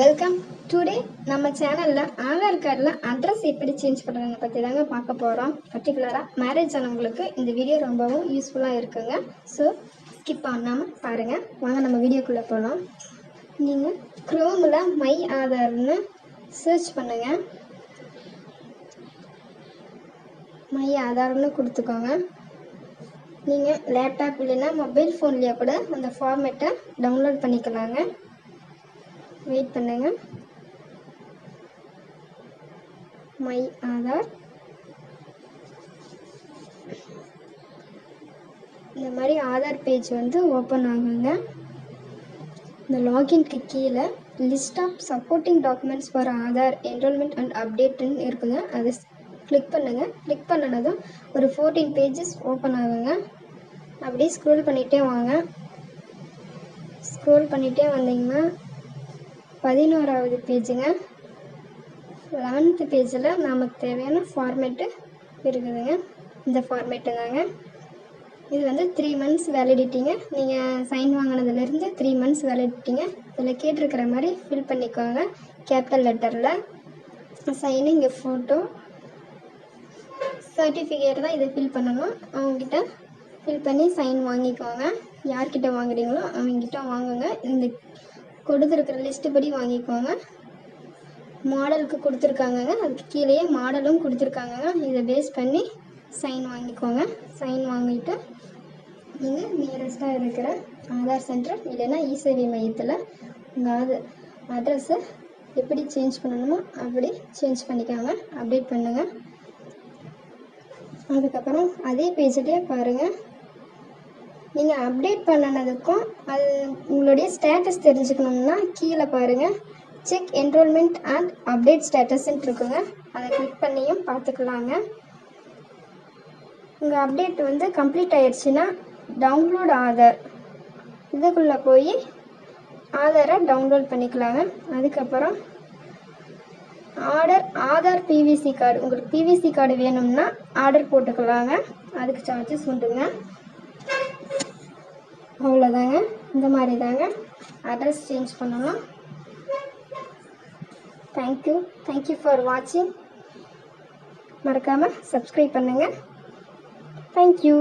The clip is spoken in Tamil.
வெல்கம் டுடே நம்ம சேனலில் ஆதார் கார்டில் அட்ரஸ் எப்படி சேஞ்ச் பண்ணுறதை பற்றி தாங்க பார்க்க போகிறோம் பர்டிகுலராக மேரேஜ் ஆனவங்களுக்கு இந்த வீடியோ ரொம்பவும் யூஸ்ஃபுல்லாக இருக்குங்க. ஸோ ஸ்கிப் பண்ணாமல் பாருங்கள் வாங்க நம்ம வீடியோக்குள்ளே போகலாம் நீங்கள் க்ரோமில் மை ஆதார்னு சர்ச் பண்ணுங்கள் மை ஆதார்னு கொடுத்துக்கோங்க. நீங்கள் லேப்டாப் இல்லைன்னா மொபைல் ஃபோன்லேயே கூட அந்த ஃபார்மேட்டை டவுன்லோட் பண்ணிக்கலாங்க. வெயிட் பண்ணுங்க. மை ஆதார் இந்த மாதிரி ஆதார் பேஜ் வந்து ஓப்பன் ஆகுங்க. இந்த லாகின்க்கு கீழே list of supporting documents for Aadhaar enrolment and அப்டேட்டுன்னு இருக்குங்க. அதை கிளிக் பண்ணுங்கள் கிளிக் பண்ணினதும் ஒரு ஃபோர்டீன் பேஜஸ் ஓப்பன் ஆகுங்க. அப்படியே ஸ்க்ரோல் பண்ணிகிட்டே வாங்க. ஸ்க்ரோல் பண்ணிகிட்டே வந்தீங்கன்னா பதினோராவது பேஜுங்க. லெவன்த்து பேஜில் நமக்கு தேவையான ஃபார்மேட்டு இருக்குதுங்க. இந்த ஃபார்மேட்டு தாங்க. இது வந்து த்ரீ மந்த்ஸ் வேலிடிட்டிங்க நீங்கள் சைன் வாங்கினதுலேருந்து த்ரீ மந்த்ஸ் வேலிடிட்டிங்க இதில் கேட்டிருக்கிற மாதிரி ஃபில் பண்ணிக்கோங்க. கேபிட்டல் லெட்டரில் சைனு இங்கே ஃபோட்டோ சர்டிஃபிகேட் தான் இதை ஃபில் பண்ணணும். அவங்கக்கிட்ட ஃபில் பண்ணி சைன் வாங்கிக்கோங்க. யார்கிட்ட வாங்குறீங்களோ அவங்கக்கிட்ட வாங்குங்க. இந்த கொடுத்துருக்குற லிஸ்ட்டு படி வாங்கிக்கோங்க. மாடலுக்கு கொடுத்துருக்காங்கங்க அதுக்கு கீழேயே மாடலும் கொடுத்துருக்காங்கங்க இதை பேஸ் பண்ணி சைன் வாங்கிக்கோங்க. சைன் வாங்கிட்டு நீங்கள் நியரஸ்ட்டாக இருக்கிற ஆதார் சென்டர் இல்லைன்னா இசேவை மையத்தில் உங்கள் அது அட்ரஸை எப்படி சேஞ்ச் பண்ணணுமோ அப்படி சேஞ்ச் பண்ணிக்கோங்க. அப்டேட் பண்ணுங்கள் அதுக்கப்புறம் அதே பேஜ்லேயே பாருங்கள் நீங்கள் அப்டேட் பண்ணினதுக்கும் அது உங்களுடைய ஸ்டேட்டஸ் தெரிஞ்சுக்கணும்னா கீழே பாருங்கள் செக் என்ரோல்மெண்ட் அண்ட் அப்டேட் ஸ்டேட்டஸ்ன்னு இருக்குங்க. அதை கிளிக் பண்ணியும் பார்த்துக்கலாங்க. உங்கள் அப்டேட் வந்து கம்ப்ளீட் ஆயிடுச்சுன்னா டவுன்லோட் ஆதார். இதுக்குள்ளே போய் ஆதாரை டவுன்லோட் பண்ணிக்கலாங்க. அதுக்கப்புறம் ஆர்டர் ஆதார் பிவிசி கார்டு உங்களுக்கு பிவிசி கார்டு வேணும்னா ஆர்டர் போட்டுக்கலாங்க. அதுக்கு சார்ஜஸ் உண்டுங்க. அவ்வளோதாங்க இந்த மாதிரி தாங்க அட்ரஸ் சேஞ்ச் பண்ணலாம் thank you thank you for வாட்சிங் மறக்காமல் சப்ஸ்கிரைப் பண்ணுங்கள் தேங்க்யூ